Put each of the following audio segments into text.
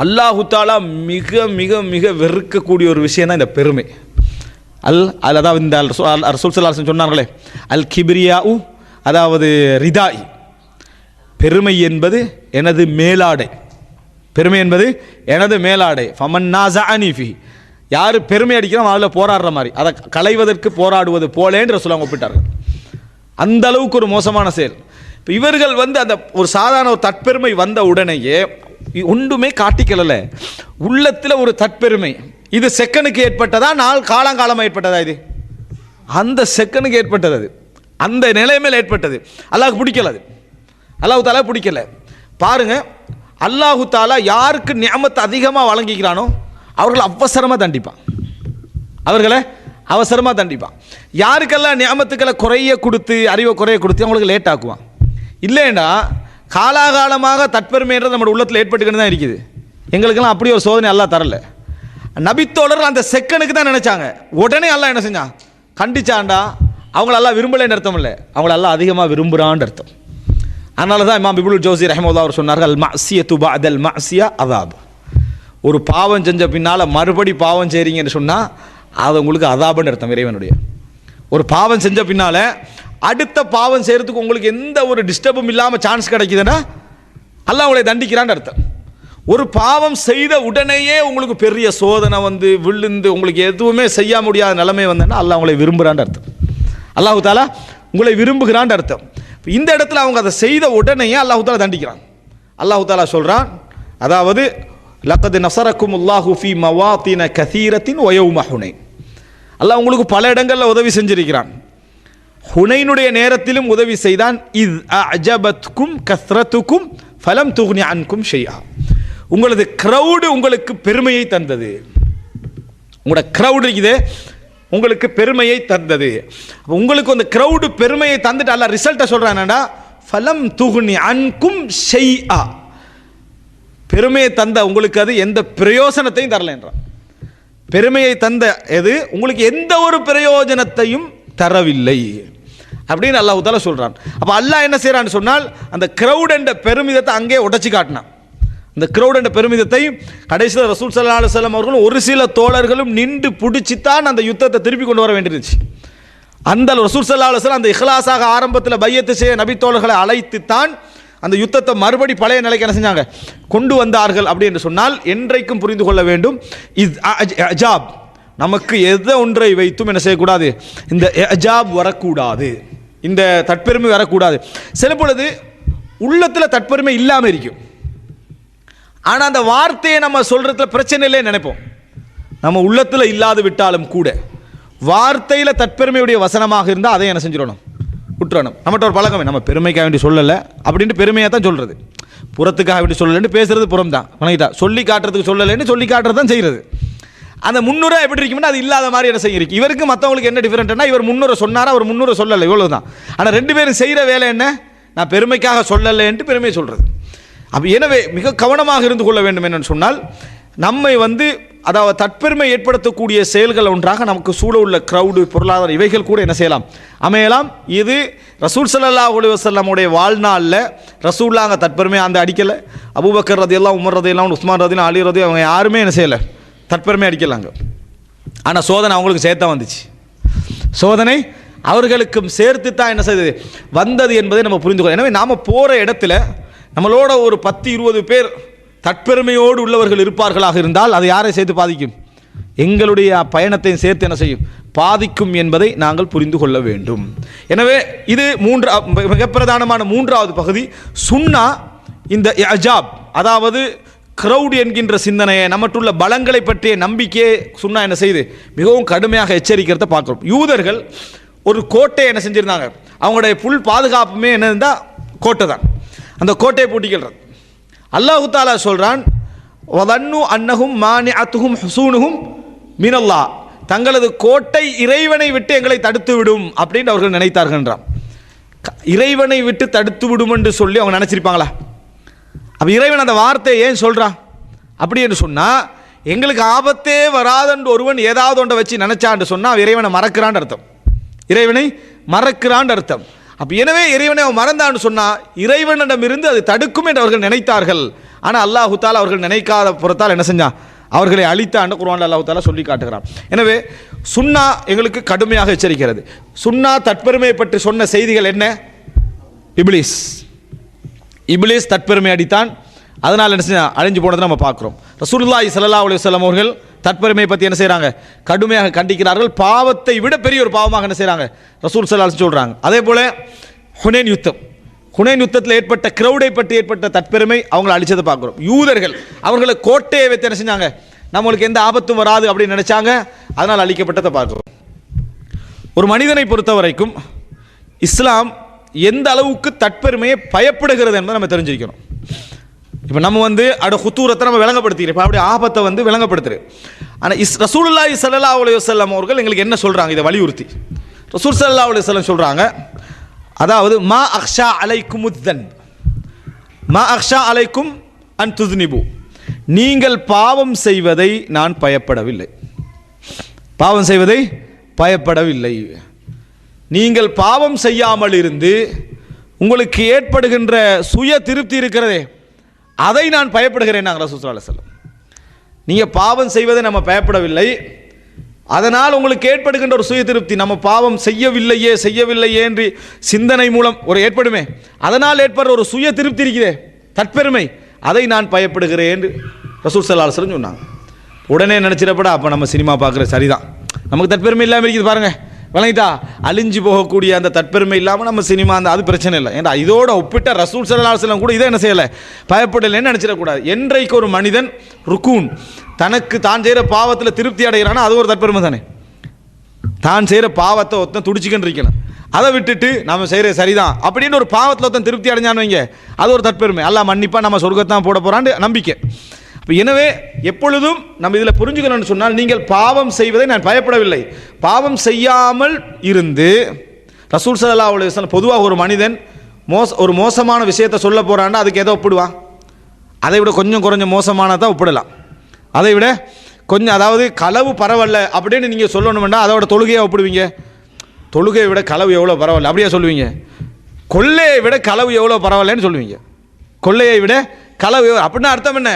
அல்லாஹு தாலா மிக மிக மிக வெறுக்கக்கூடிய ஒரு விஷயம் தான் இந்த பெருமை. அல் அது அதாவது இந்த அல் ரசூல் சல்லாஹ் சொன்னார்களே அல் கிபிரியாவு அதாவது ரிதாய் பெருமை என்பது எனது மேலாடை. பெருமை என்பது எனது மேலாடை. ஃபமன் நாசா அனிஃபி யார் பெருமை அடிக்கிறோம் அதில் போராடுற மாதிரி. அதை களைவதற்கு போராடுவது போலேன்ற ரசூலாங்க ஒப்பிட்டார்கள் அந்த அளவுக்கு ஒரு மோசமான செயல். இப்போ இவர்கள் வந்து அந்த ஒரு சாதாரண ஒரு தற்பெருமை வந்த உடனேயே ஒன்றுமே காட்டிக்கல உள்ளத்தில் ஒரு தற்பெருமை. இது செக்கனுக்கு ஏற்பட்டதா? நாள் காலங்காலமாக ஏற்பட்டதா இது? அந்த செகண்டுக்கு ஏற்பட்டது அது. அந்த நிலைமையில் ஏற்பட்டது. அல்லாஹ் பிடிக்கல அது. அல்லாஹு தாலா பிடிக்கல. பாருங்க அல்லாஹு தாலா யாருக்கு நியமத்தை அதிகமாக வழங்கிக்கிறானோ அவர்களை அவசரமாக தண்டிப்பான். அவர்களை அவசரமாக தண்டிப்பான். யாருக்கெல்லாம் நியமத்துக்களை குறைய கொடுத்து அறிவை குறைய கொடுத்து அவங்களுக்கு லேட் ஆக்குவான். இல்லைன்னா காலாகாலமாக தற்பெருமைன்றது நம்ம உள்ளத்தில் ஏற்பட்டுக்கிட்டு தான் இருக்குது. எங்களுக்கெல்லாம் அப்படி ஒரு சோதனை எல்லாம் தரல. நபித்தோழர் அந்த செக்கனுக்கு தான் நினைச்சாங்க. உடனே எல்லாம் என்ன செஞ்சான்? கண்டிச்சாண்டா அவங்களெல்லாம் விரும்பலைன்னு அர்த்தம் இல்லை. அவங்களெல்லாம் அதிகமாக விரும்புகிறான்னு அர்த்தம். அதனால தான் இமாம் பிபுல் ஜோசி ரஹமுல்லா அவர் சொன்னார்கள் மசிய துபா அதல் மசியா அதாப். ஒரு பாவம் செஞ்ச பின்னால் மறுபடி பாவம் செய்கிறீங்கன்னு சொன்னால் அது உங்களுக்கு அதாபுன்னு அர்த்தம் இறைவனுடைய. ஒரு பாவம் செஞ்ச பின்னால் அடுத்த பாவம் செய்கிறதுக்கு உங்களுக்கு எந்த ஒரு டிஸ்டர்பும் இல்லாமல் சான்ஸ் கிடைக்குதுன்னா அல்லாஹ் உங்களை தண்டிக்கிறான்னு அர்த்தம். ஒரு பாவம் செய்த உடனேயே உங்களுக்கு பெரிய சோதனை வந்து விழுந்து உங்களுக்கு எதுவுமே செய்ய முடியாத நிலைமை வந்தேன்னா அல்லாஹ் உங்களை விரும்புகிறான்னு அர்த்தம். அல்லாஹு தாலா உங்களை விரும்புகிறான்னு அர்த்தம். இந்த இடத்துல அவங்க அதை செய்த உடனேயே அல்லாஹு தாலா தண்டிக்கிறான். அல்லாஹு தாலா சொல்கிறான் அதாவது லக்கது நசரக்கும் உல்லாஹு ஃபி மவாத்தின கதீரத்தின் ஒயவு மஹுனை அல்லாஹ் உங்களுக்கு பல இடங்களில் உதவி செஞ்சிருக்கிறான். ஹுனைனுடைய நேரத்திலும் உதவி செய்தான். இத் அஜபத்கும் கஸ்ரத்துக்கும் ஃபலம் துக்னி அன்கும் ஷெய்யா உங்களது க்ரௌடு உங்களுக்கு பெருமையை தந்தது. உங்களோட க்ரௌடு இருக்குது உங்களுக்கு பெருமையை தந்தது. உங்களுக்கு அந்த க்ரௌடு பெருமையை தந்துட்டு அல்ல ரிசல்ட்டை சொல்கிறேன் என்னடா? ஃபலம் துகுனி அன்கும் ஷெய்யா பெருமையை தந்த உங்களுக்கு அது எந்த பிரயோசனத்தையும் தரலைன்றான் பெருமையை தந்த எது? உங்களுக்கு எந்த ஒரு பிரயோஜனத்தையும் தரவில்லை. அப்படின்னு அல்லாஹ் தாலா சொல்கிறான் அப்போ அல்லாஹ் என்ன செய்கிறான்னு சொன்னால் அந்த க்ரௌட் என்ற பெருமிதத்தை அங்கே உடச்சி காட்டினான். அந்த க்ரௌட் என்ற பெருமிதத்தை கடைசியில் ரசூல் சல்லா அலுவலம் அவர்களும் ஒரு சில தோழர்களும் நின்று பிடிச்சித்தான் அந்த யுத்தத்தை திருப்பி கொண்டு வர வேண்டியிருந்துச்சு. அந்த ரசூல் சல்லா அலுவலம் அந்த இஹ்லாஸாக ஆரம்பத்தில் பையத்து செய்ய நபி தோழர்களை அழைத்து தான் அந்த யுத்தத்தை மறுபடி பழைய நிலைக்கு என்ன செஞ்சாங்க? கொண்டு வந்தார்கள் அப்படி என்று சொன்னால் என்றைக்கும் புரிந்து கொள்ள வேண்டும். இஸ் அஜாப். நமக்கு எதை ஒன்றை வைத்தும் என்ன செய்யக்கூடாது? இந்த எஜாப் வரக்கூடாது. இந்த தற்பெருமை வரக்கூடாது. சில பொழுது உள்ளத்தில் தற்பெருமை இல்லாமல் இருக்கும். ஆனால் அந்த வார்த்தையை நம்ம சொல்கிறதுல பிரச்சனை இல்லைன்னு நினைப்போம். நம்ம உள்ளத்தில் இல்லாது விட்டாலும் கூட வார்த்தையில் தற்பெருமையுடைய வசனமாக இருந்தால் அதை என்ன செஞ்சிடணும்? விட்டுறணும். நம்மகிட்ட ஒரு பழக்கமே நம்ம பெருமைக்காக வேண்டி சொல்லலை அப்படின்ட்டு பெருமையாக தான் சொல்கிறது புறத்துக்காக வேண்டி சொல்லலைன்னு பேசுறது புறம் தான் வணங்கிட்டா. சொல்லி காட்டுறதுக்கு சொல்லலைன்னு சொல்லி காட்டுறது தான் செய்கிறது அந்த முன்னுரை எப்படி இருக்கும்னா அது இல்லாத மாதிரி என்ன செய்ய இருக்கு. இவருக்கு மற்றவங்களுக்கு என்ன டிஃப்ரெண்ட்னா இவர் முன்னூறு சொன்னாரா அவர் முன்னுரை சொல்லலை. இவ்வளோ தான் ஆனால் ரெண்டு பேரும் செய்கிற வேலை என்ன? நான் பெருமைக்காக சொல்லலைன்ட்டு பெருமையை சொல்கிறது அப்போ எனவே மிக கவனமாக இருந்து கொள்ள வேண்டும் என்னன்னு சொன்னால் நம்மை வந்து அதாவது தற்பெருமை ஏற்படுத்தக்கூடிய செயல்கள் ஒன்றாக நமக்கு சூழ உள்ள க்ரௌடு பொருளாதார இவைகள் கூட என்ன செய்யலாம்? அமையலாம். இது ரசூல் சல்லா அலைஹி வசல்லமுடைய வாழ்நாளில் ரசூல்லாங்க தற்பெருமை அந்த அடிக்கலை. அபுபக்கர் ரதையெல்லாம் உமர் ரதையெல்லாம் உஸ்மான் ரதையெல்லாம் அலி ரதி அவங்க யாருமே என்ன செய்யலை? தற்பெருமை அடிக்கலாங்க. ஆனால் சோதனை அவங்களுக்கு சேர்த்தா வந்துச்சு. சோதனை அவர்களுக்கும் சேர்த்து தான் என்ன செய்தது? வந்தது என்பதை நம்ம புரிந்து கொள்ள. எனவே நாம் போகிற இடத்துல நம்மளோட ஒரு பத்து இருபது பேர் தற்பெருமையோடு உள்ளவர்கள் இருப்பார்களாக இருந்தால் அது யாரை சேர்த்து பாதிக்கும்? எங்களுடைய பயணத்தையும் சேர்த்து என்ன செய்யும்? பாதிக்கும் என்பதை நாங்கள் புரிந்து கொள்ள வேண்டும். எனவே இது மூன்று மிக பிரதானமான மூன்றாவது பகுதி. சுன்னா இந்த அஜாப் அதாவது க்ரௌட் என்கின்ற சிந்தனையை நமக்குள்ள பலங்களை பற்றிய நம்பிக்கையை சுன்னா என்ன செய்து மிகவும் கடுமையாக எச்சரிக்கிறத பார்க்குறோம். யூதர்கள் ஒரு கோட்டை என்ன செஞ்சுருந்தாங்க? அவங்களுடைய புல் பாதுகாப்புமே என்ன இருந்தால் கோட்டை தான். அந்த கோட்டையை பூட்டிக்கிறது அல்லாஹு தாலா சொல்கிறான் வதன்னு அன்னகும் மானி அத்துகும் ஹசூனுகும் மினல்லா தங்களது கோட்டை இறைவனை விட்டு எங்களை தடுத்து விடும் அப்படின்னு அவர்கள் நினைத்தார்கள்ன்றான் இறைவனை விட்டு தடுத்து விடும் என்று சொல்லி அவங்க நினச்சிருப்பாங்களா? அப்போ இறைவன் அந்த வார்த்தையை ஏன் சொல்கிறான் அப்படி என்று சொன்னால் எங்களுக்கு ஆபத்தே வராதென்று ஒருவன் ஏதாவது ஒன்றை வச்சு நினச்சான்னு சொன்னால் இறைவனை மறக்கிறான்னு அர்த்தம். இறைவனை மறக்கிறான்னு அர்த்தம். அப்போ எனவே இறைவனை அவன் மறந்தான்னு சொன்னால் இறைவனிடமிருந்து அது தடுக்கும் என்று அவர்கள் நினைத்தார்கள். ஆனால் அல்லாஹு அவர்கள் நினைக்காத புறத்தால் என்ன செஞ்சான்? அவர்களை அழித்தாண்டு குரான் அல்லாஹு தாலா சொல்லி காட்டுகிறான். எனவே சுன்னா எங்களுக்கு கடுமையாக எச்சரிக்கிறது. சுன்னா தற்பெருமையை பற்றி சொன்ன செய்திகள் என்ன? இப்ளீஸ் இபிலேஸ் தற்பெருமை அடித்தான். அதனால் என்ன செஞ்சா அழிஞ்சு போனதை நம்ம பார்க்குறோம். ரசூல்லாய் சல்லா அலைஹி வஸல்லம் அவர்கள் தற்பெருமையை பற்றி என்ன செய்கிறாங்க கடுமையாக கண்டிக்கிறார்கள். பாவத்தை விட பெரிய ஒரு பாவமாக என்ன செய்கிறாங்க ரசூல் சல்லா சொல்கிறாங்க அதே போல் ஹுனேன் யுத்தம். ஹுனேன் யுத்தத்தில் ஏற்பட்ட கிரௌடை பற்றி ஏற்பட்ட தற்பெருமை அவங்களை அழிச்சதை பார்க்குறோம். யூதர்கள் அவர்களை கோட்டையை வைத்து என்ன செஞ்சாங்க? நம்மளுக்கு எந்த ஆபத்தும் வராது அப்படின்னு நினச்சாங்க. அதனால் அழிக்கப்பட்டதை பார்க்குறோம். ஒரு மனிதனை பொறுத்த வரைக்கும் இஸ்லாம் எந்த அளவுக்கு தற்பெருமையை பயப்படுகிறது என்பதை நம்ம தெரிஞ்சிருக்கணும். இப்போ நம்ம வந்து அட குத்தூரத்தை நம்ம விளங்கப்படுத்திக்கிறோம். இப்போ அப்படி ஆபத்தை வந்து விளங்கப்படுத்துரு ஆனால் இஸ் ரசூலுல்லாஹி ஸல்லல்லாஹு அலி வல்லம் அவர்கள் எங்களுக்கு என்ன சொல்கிறாங்க இதை வலியுறுத்தி. ரசூல் சல்லா அலி வல்லம் சொல்கிறாங்க அதாவது மா அக்ஷா அலைக்கும் உத்தன் மா அக்ஷா அலைக்கும் அன் துதுனிபு நீங்கள் பாவம் செய்வதை நான் பயப்படவில்லை. பாவம் செய்வதை பயப்படவில்லை. நீங்கள் பாவம் செய்யாமல் இருந்து உங்களுக்கு ஏற்படுகின்ற சுய திருப்தி இருக்கிறதே அதை நான் பயப்படுகிறேன் நாங்கள் ரசூல் செல்லம் நீங்கள் பாவம் செய்வதை நம்ம பயப்படவில்லை. அதனால் உங்களுக்கு ஏற்படுகின்ற ஒரு சுய திருப்தி நம்ம பாவம் செய்யவில்லையே செய்யவில்லையே என்று சிந்தனை மூலம் ஒரு ஏற்படுமே. அதனால் ஏற்படுற ஒரு சுய திருப்தி இருக்குதே தற்பெருமை அதை நான் பயப்படுகிறேன் என்று ரசூல் சல்லாஹ் சொன்னாங்க. உடனே நினச்சிடப்படா அப்போ நம்ம சினிமா பார்க்குற சரிதான். நமக்கு தற்பெருமை இல்லாமல் இருக்குது பாருங்கள் விளங்கிட்டா அழிஞ்சு போகக்கூடிய அந்த தற்பெருமை இல்லாமல் நம்ம சினிமா அந்த அது பிரச்சனை இல்லை. ஏன்னா இதோட ஒப்பிட்ட ரசூல் சல்லாஹ் கூட இதை என்ன செய்யலை? பயப்படலைன்னு நினச்சிடக்கூடாது என்றைக்கு ஒரு மனிதன் ருக்கூன் தனக்கு தான் செய்கிற பாவத்தில் திருப்தி அடைகிறானா அது ஒரு தற்பெருமை தானே. தான் செய்கிற பாவத்தை ஒருத்தன் துடிச்சிக்கின்னு இருக்கணும். அதை விட்டுட்டு நம்ம செய்கிற சரிதான். அப்படின்னு ஒரு பாவத்தில் ஒருத்தன் திருப்தி அடைஞ்சான்னு வைங்க அது ஒரு தற்பெருமை. அல்ல மன்னிப்பாக நம்ம சொர்க்கத்தான் போட போகிறான்னு நம்பிக்கை. எனவே எப்பொழுதும் நம்ம இதில் புரிஞ்சுக்கணும்னு சொன்னால் நீங்கள் பாவம் செய்வதை நான் பயப்படவில்லை. பாவம் செய்யாமல் இருந்து ரசூல் சல்லா அலுவலம் பொதுவாக ஒரு மனிதன் மோச ஒரு மோசமான விஷயத்தை சொல்ல போகிறான்னா அதுக்கு எதோ ஒப்பிடுவான் அதை விட கொஞ்சம் குறைஞ்ச மோசமானதான் ஒப்பிடலாம். அதை விட கொஞ்சம் அதாவது களவு பரவாயில்ல அப்படின்னு நீங்கள் சொல்லணும்னா அதோட தொழுகையை ஒப்பிடுவீங்க? தொழுகையை விட களவு எவ்வளோ பரவாயில்ல அப்படியே சொல்லுவீங்க? கொள்ளையை விட களவு எவ்வளோ பரவாயில்லன்னு சொல்லுவீங்க. கொள்ளையை விட களவு அப்படின்னா அர்த்தம் என்ன?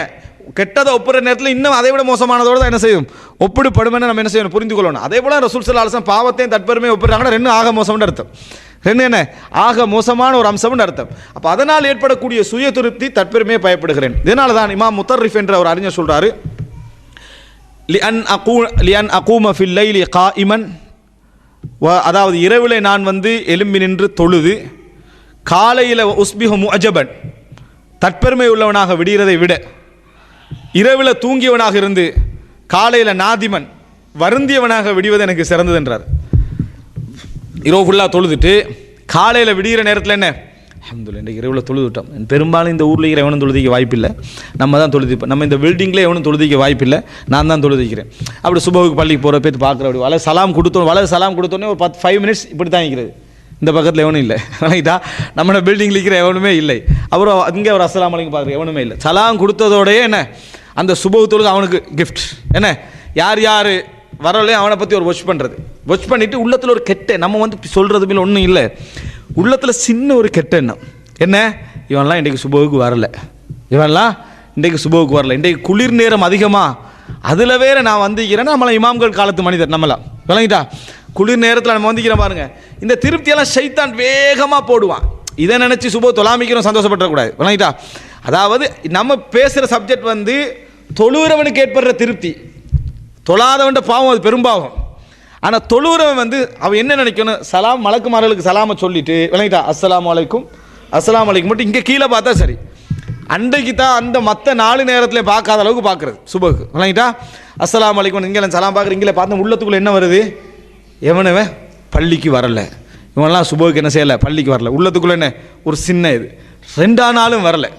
கெட்டதை ஒப்புற நேரத்தில் இன்னும் அதை விட மோசமானதோடு தான் என்ன செய்யும்? ஒப்பிடுபடுமென்னு நம்ம என்ன செய்யணும்? புரிந்து கொள்ளணும் அதே போல் ரசூல் சல்லா அலுவலம் பாவத்தையும் தற்பெருமையும் ஒப்பிடுறாங்கன்னா ரெண்டும் ஆக மோசம்னு அர்த்தம். ரெண்டு என்ன? ஆக மோசமான ஒரு அம்சம்னு அர்த்தம். அப்போ அதனால் ஏற்படக்கூடிய சுய திருப்தி தற்பெருமையை பயப்படுகிறேன். இதனால தான் இமாம் முத்தர்ரிஃப் என்ற ஒரு அறிஞர் சொல்கிறாரு லியன் அகூ லியன் அகூம ஃபில் லைலி கா இமன் அதாவது இரவில் நான் வந்து எலும்பி நின்று தொழுது காலையில் உஸ்பிஹு முஅஜபன் தற்பெருமை உள்ளவனாக விடுகிறதை விட இரவில் தூங்கியவனாக இருந்து காலையில் நாதிமன் வருந்தியவனாக விடுவது எனக்கு சிறந்தது என்றார். இரவு ஃபுல்லாக தொழுதுட்டு காலையில் விடிகிற நேரத்தில் என்ன? அஹமதுல்ல இன்றைக்கு இரவில் தொழுதுட்டோம். பெரும்பாலும் இந்த ஊரில் இருக்கிற எவனும் தொழுதிக்க வாய்ப்பில்லை. நம்ம தான் தொழுதிப்போம். நம்ம இந்த பில்டிங்கில் எவனும் தொழுதிக்க வாய்ப்பில்லை. நான் தான் தொழுதிக்கிறேன். அப்படி சுபவுக்கு பள்ளிக்கு போகிற பேர் பார்க்குற அப்படி வலை சலாம் கொடுத்தோம். வலை சலாம் கொடுத்தோன்னே ஒரு பத்து ஃபைவ் மினிட்ஸ் இப்படி தான் இருக்கிறது. இந்த பக்கத்தில் எவனும் இல்லை. ரைட்டா நம்ம பில்டிங் இருக்கிற எவனுமே இல்லை. அப்புறம் அங்கே ஒரு அஸ்லாம் அலைக்கும் பார்க்குற எவனுமே இல்லை. சலாம் கொடுத்ததோடய என்ன? அந்த சுபகு அவனுக்கு கிஃப்ட் என்ன? யார் யார் வரலையும் அவனை பற்றி ஒரு வாட்ச் பண்ணுறது வாட்ச் பண்ணிவிட்டு உள்ளத்தில் ஒரு கெட்ட நம்ம வந்து சொல்கிறது மேலே ஒன்றும் இல்லை. உள்ளத்தில் சின்ன ஒரு கெட்ட எண்ணம். என்ன? இவன்லாம் இன்றைக்கு சுபவுக்கு வரல. இவன்லாம் இன்றைக்கு சுபவுக்கு வரல. இன்றைக்கு குளிர் நேரம் அதிகமாக அதில் வேற நான் வந்திக்கிறேன்னா நம்மளை இமாம்கள் காலத்து மனிதர் நம்மளாம் விளங்கிட்டா? குளிர் நேரத்தில் நம்ம வந்திக்கிறோம் பாருங்கள் இந்த திருப்தியெல்லாம் சைத்தான் வேகமாக போடுவான். இதை நினச்சி சுப தொலாமிக்கிறோம் சந்தோஷப்பட்டுறக்கூடாது. விளங்கிட்டா? அதாவது நம்ம பேசுகிற சப்ஜெக்ட் வந்து தொழுகிறவனுக்கு ஏற்படுற திருப்தி. தொழாதவன்ட பாவம் அது பெரும்பாவம் ஆனால் தொழுகிறவன் வந்து அவன் என்ன நினைக்கணும்? சலாம் மலக்குமார்களுக்கு சலாமை சொல்லிட்டு விளங்கிட்டா? அஸ்லாம் வலைக்கும் அஸ்லாம் அலைக்கும். மட்டும் இங்கே கீழே பார்த்தா சரி. அன்றைக்கு தான் அந்த மற்ற நாலு நேரத்தில் பார்க்காத அளவுக்கு பார்க்குறது சுபகு விளங்கிட்டா? அஸ்லாம் வலைக்கும் இங்கே சலாம் பார்க்குற இங்கே பார்த்தா உள்ளத்துக்குள்ளே என்ன வருது? எவனவன் பள்ளிக்கு வரலை? இவன்லாம் சுபோக்கு என்ன செய்யலை? பள்ளிக்கு வரல. உள்ளத்துக்குள்ளே என்ன? ஒரு சின்ன இது. ரெண்டா நாளும் வரல.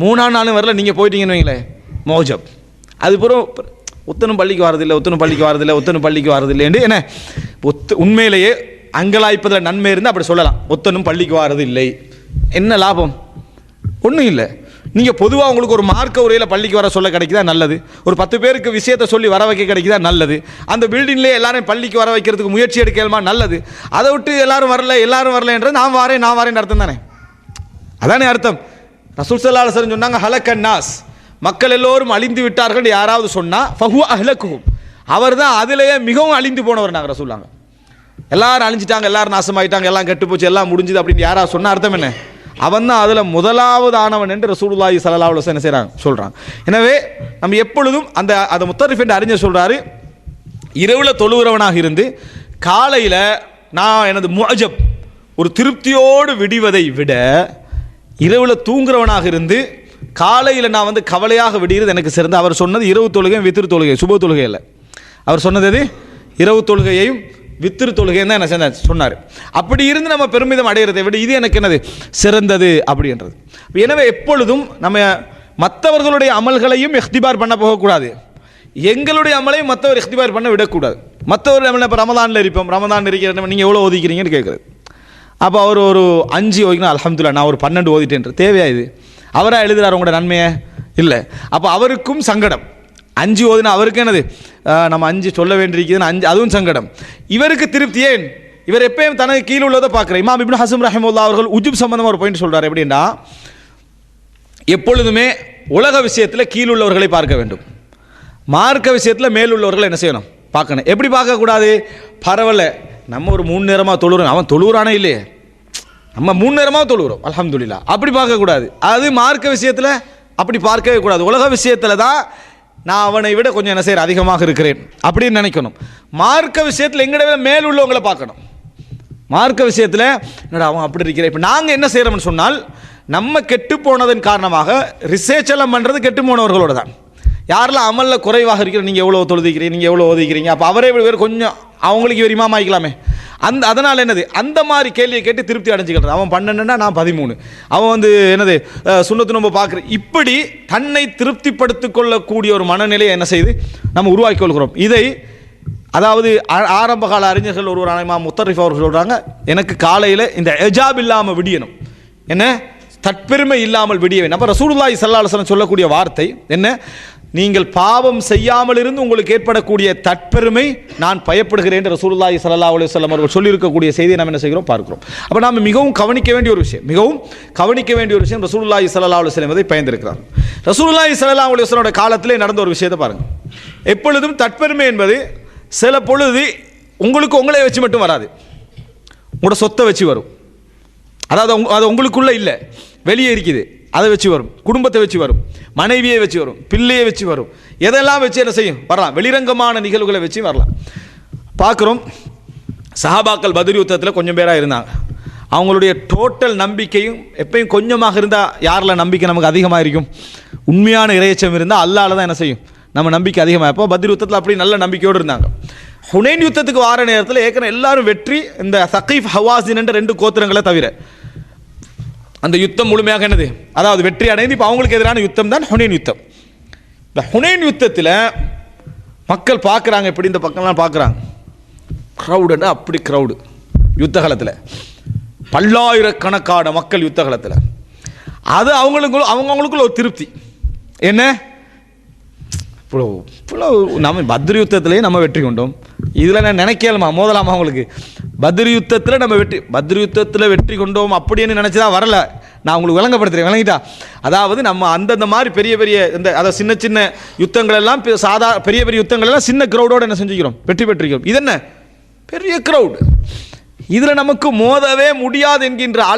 மூணா நாளும் வரல. நீங்கள் போயிட்டீங்கன்னு வைங்களேன். மோஜம். அது ஒத்தனும் பள்ளிக்கு வரதில்லை ஒத்தனும் பள்ளிக்கு வரதில்லை ஒத்தனும் பள்ளிக்கு வரதில்லைன்னு என்ன? ஒத்து உண்மையிலேயே அங்கலாய்ப்பதில் நன்மை இருந்தால் அப்படி சொல்லலாம். ஒத்தனும் பள்ளிக்கு வாரது இல்லை என்ன லாபம்? ஒன்றும் இல்லை. நீங்கள் பொதுவாக உங்களுக்கு ஒரு மார்க்க உரையில் பள்ளிக்கு வர சொல்ல கிடைக்குதா? நல்லது. ஒரு பத்து பேருக்கு விஷயத்தை சொல்லி வர வைக்க கிடைக்குதா? நல்லது. அந்த பில்டிங்லேயே எல்லாரும் பள்ளிக்கு வர வைக்கிறதுக்கு முயற்சி எடுக்கலாமா? நல்லது. அதை விட்டு எல்லாரும் வரல எல்லாரும் வரலன்றது நான் வாரேன் நான் வாரேன் அர்த்தம் தானே? அதானே அர்த்தம். ரசூல் சல்லா அலுவலம் சொன்னாங்க ஹலக்கன் நாஸ் மக்கள் எல்லோரும் அழிந்து விட்டார்கள் யாராவது சொன்னால் ஃபஹு அஹ்லக்குஹும். அவர் தான் அதிலேயே மிகவும் அழிந்து போனவர் நாங்கள் ரசூல்லாங்க எல்லாரும் அழிஞ்சிட்டாங்க எல்லாரும் நாசமாயிட்டாங்க எல்லாம் கெட்டு போச்சு எல்லாம் முடிஞ்சுது அப்படின்னு யாராவது சொன்ன அர்த்தம் என்ன? அவன் தான் அதில் முதலாவது ஆனவன் என்று ரசூலுல்லாஹி ஸல்லல்லாஹு அலைஹி என்ன செய்கிறாங்க சொல்கிறாங்க எனவே நம்ம எப்பொழுதும் அந்த அந்த முத்தரிஃப் என்ற அறிஞர் சொல்கிறாரு இரவில் தொழுகிறவனாக இருந்து காலையில் நான் எனது முஜப் ஒரு திருப்தியோடு விடிவதை விட இரவில் தூங்குறவனாக இருந்து காலையில் நான் வந்து கவலையாக விடுகிறது எனக்கு சிறந்த. அவர் சொன்னது இரவு தொழுகை வித்திரு தொழுகை சுப தொழுகை இல்லை. அவர் சொன்னது எது? இரவு தொழுகையையும் வித்திரு தொழுகைன்னு தான் என்ன செஞ்சார் சொன்னார். அப்படி இருந்து நம்ம பெருமிதம் அடைகிறதை விட இது எனக்கு என்னது? சிறந்தது அப்படின்றது. எனவே எப்பொழுதும் நம்ம மற்றவர்களுடைய அமல்களையும் எஃப்திபார் பண்ண போகக்கூடாது. எங்களுடைய அமலையும் மற்றவர் எஃப்திபார் பண்ண விடக்கூடாது. மற்றவர் நம்ம இப்போ ரமதானில் இருப்போம். ரமதான் இருக்கிற நீங்கள் எவ்வளோ ஒதுக்கிறீங்கன்னு கேட்குறது அப்போ அவர் ஒரு அஞ்சு ஓதிக்கணும் அலமதுல்லா நான் ஒரு பன்னெண்டு ஓதிட்டேன்ற தேவையா இது? அவராக எழுதுகிறார் உங்களோட நன்மையை? இல்லை. அப்போ அவருக்கும் சங்கடம். அஞ்சு ஓதுனா அவருக்கு என்னது? நம்ம அஞ்சு சொல்ல வேண்டியிருக்குதுன்னு அஞ்சு அதுவும் சங்கடம். இவருக்கு திருப்தி ஏன்? இவர் எப்பயும் தனக்கு கீழே உள்ளதை பார்க்குற. இமாம் இப்னு ஹசம் ரஹமுல்லா அவர்கள் உஜுப் சம்பந்தமாக ஒரு பாயிண்ட் சொல்கிறார் எப்படின்னா எப்பொழுதுமே உலக விஷயத்தில் கீழுள்ளவர்களை பார்க்க வேண்டும். மார்க்க விஷயத்தில் மேலுள்ளவர்களை என்ன செய்யணும்? பார்க்கணும். எப்படி பார்க்கக்கூடாது பரவாயில்ல. நம்ம ஒரு மூணு நேரமாக தொழுறோம். அவன் தொழுகிறானே இல்லையே. நம்ம மூணு நேரமாக தொழுகிறோம் அலமதுல்லா அப்படி பார்க்கக்கூடாது அது மார்க்க விஷயத்தில் அப்படி பார்க்கவே கூடாது. உலக விஷயத்தில் தான் நான் அவனை விட கொஞ்சம் என்ன செய்கிறேன் அதிகமாக இருக்கிறேன் அப்படின்னு நினைக்கணும். மார்க்க விஷயத்தில் எங்கட விட மேல் உள்ளவங்களை பார்க்கணும். மார்க்க விஷயத்தில் என்னடா அவன் அப்படி இருக்கிறேன் இப்போ நாங்கள் என்ன செய்கிறோம்னு சொன்னால் நம்ம கெட்டு போனதன் காரணமாக ரிசர்ச் எல்லாம் பண்ணுறது கெட்டு போனவர்களோட தான். யாரெல்லாம் அமலில் குறைவாக இருக்கிற நீங்கள் எவ்வளோ தொழுதிக்கிறீங்க நீங்கள் எவ்வளோ ஒதுக்கிறீங்க அப்போ அவரே வேறு கொஞ்சம் அவங்களுக்கு இவர் இமாம் ஆகிக்கலாமே அந்த அதனால் என்னது? அந்த மாதிரி கேள்வியை கேட்டு திருப்தி அடைஞ்சிக்கிறது அவன் பன்னெண்டுனா நான் பதிமூணு. அவன் வந்து என்னது சுண்ணத்து நம்ம பார்க்குற இப்படி தன்னை திருப்திப்படுத்திக் கொள்ளக்கூடிய ஒரு மனநிலையை என்ன செய்து? நம்ம உருவாக்கி கொள்கிறோம். இதை அதாவது ஆ- ஆரம்ப கால அறிஞர்கள் ஒருவர் அனைமா முத்தரிஃப் அவர்கள் சொல்கிறாங்க எனக்கு காலையில் இந்த எஜாப் இல்லாமல் விடியணும். என்ன? தற்பெருமை இல்லாமல் விடிய வேண்டும். அப்போ ரசூலுல்லாய் ஸல்லல்லாஹு சொல்லக்கூடிய வார்த்தை என்ன? நீங்கள் பாவம் செய்யாமல் இருந்து உங்களுக்கு ஏற்படக்கூடிய தற்பெருமை நான் பயப்படுகிறேன் என்று ரசூலுல்லாஹி சல்லா அலி சொல்லம் அவர்கள் சொல்லியிருக்கக்கூடிய செய்தியை நாம் என்ன செய்கிறோம் பார்க்கிறோம். அப்போ நாம் மிகவும் கவனிக்க வேண்டிய ஒரு விஷயம் மிகவும் கவனிக்க வேண்டிய ஒரு விஷயம் ரசூலுல்லாஹி சல்லா அலி சொல்லம் அதை பயந்திருக்கிறார். ரசூலுல்லாஹி சல்லா அலி சொல்லோட காலத்திலே நடந்த ஒரு விஷயத்தை பாருங்கள் எப்பொழுதும் தற்பெருமை என்பது சில பொழுது உங்களுக்கு உங்களே வச்சு மட்டும் வராது. உங்களோட சொத்தை வச்சு வரும். அதாவது அது உங்களுக்குள்ளே இல்லை வெளியே இருக்குது. அதை வச்சு வரும். குடும்பத்தை வச்சு வரும். மனைவியை வச்சு வரும். பிள்ளையை வச்சு வரும். எதெல்லாம் வச்சு என்ன செய்யும்? வரலாம். வெளிரங்கமான நிகழ்வுகளை வச்சு வரலாம். பார்க்குறோம். சஹாபாக்கள் பதிரி யுத்தத்தில் கொஞ்சம் பேராக இருந்தாங்க. அவங்களுடைய டோட்டல் நம்பிக்கையும் எப்பயும் கொஞ்சமாக இருந்தால் யாரில் நம்பிக்கை நமக்கு அதிகமாக இருக்கும்? உண்மையான இறையச்சம் இருந்தால் அல்லால தான் என்ன செய்யும்? நம்ம நம்பிக்கை அதிகமாக இருப்போம் பத்ரி யுத்தத்தில் அப்படி நல்ல நம்பிக்கையோடு இருந்தாங்க. ஹுனைன் யுத்தத்துக்கு வார நேரத்தில் ஏற்கனவே எல்லாரும் வெற்றி இந்த சகீஃப் ஹவாசின் என்ற ரெண்டு கோத்திரங்களை தவிர அந்த யுத்தம் முழுமையாக என்னது? அதாவது வெற்றி அடைந்து இப்போ அவங்களுக்கு எதிரான யுத்தம் தான் ஹுனேன் யுத்தம். இந்த ஹுனேன் யுத்தத்தில் மக்கள் பார்க்குறாங்க எப்படி இந்த பக்கம்லாம் பார்க்குறாங்க? க்ரௌடுன்னா அப்படி க்ரௌடு யுத்த காலத்தில். பல்லாயிரக்கணக்கான மக்கள் யுத்த காலத்தில். அது அவங்களுக்கு அவங்கவுங்களுக்குள்ள ஒரு திருப்தி. என்ன? இப்போ இவ்வளோ நம்ம பத்ரி யுத்தத்திலேயே நம்ம வெற்றி கொண்டோம். இதில் நான் நினைக்கலாமா மோதலாமா உங்களுக்கு? பத்ரி யுத்தத்தில் நம்ம வெற்றி பத்ரி யுத்தத்தில் வெற்றி கொண்டோம் அப்படின்னு நினச்சி தான் வரல. நான் உங்களுக்கு விளங்கப்படுத்துறேன் விளங்கிட்டா? அதாவது நம்ம அந்தந்த மாதிரி பெரிய பெரிய இந்த அதை சின்ன சின்ன யுத்தங்கள் எல்லாம் பெ- சாதா பெரிய பெரிய யுத்தங்கள் எல்லாம் சின்ன க்ரௌடோடு என்ன செஞ்சுக்கிறோம்? வெற்றி பெற்றிருக்கிறோம். இது என்ன? பெரிய க்ரௌட் இதில் நமக்கு மோதவே முடியாது என்கின்ற அளவு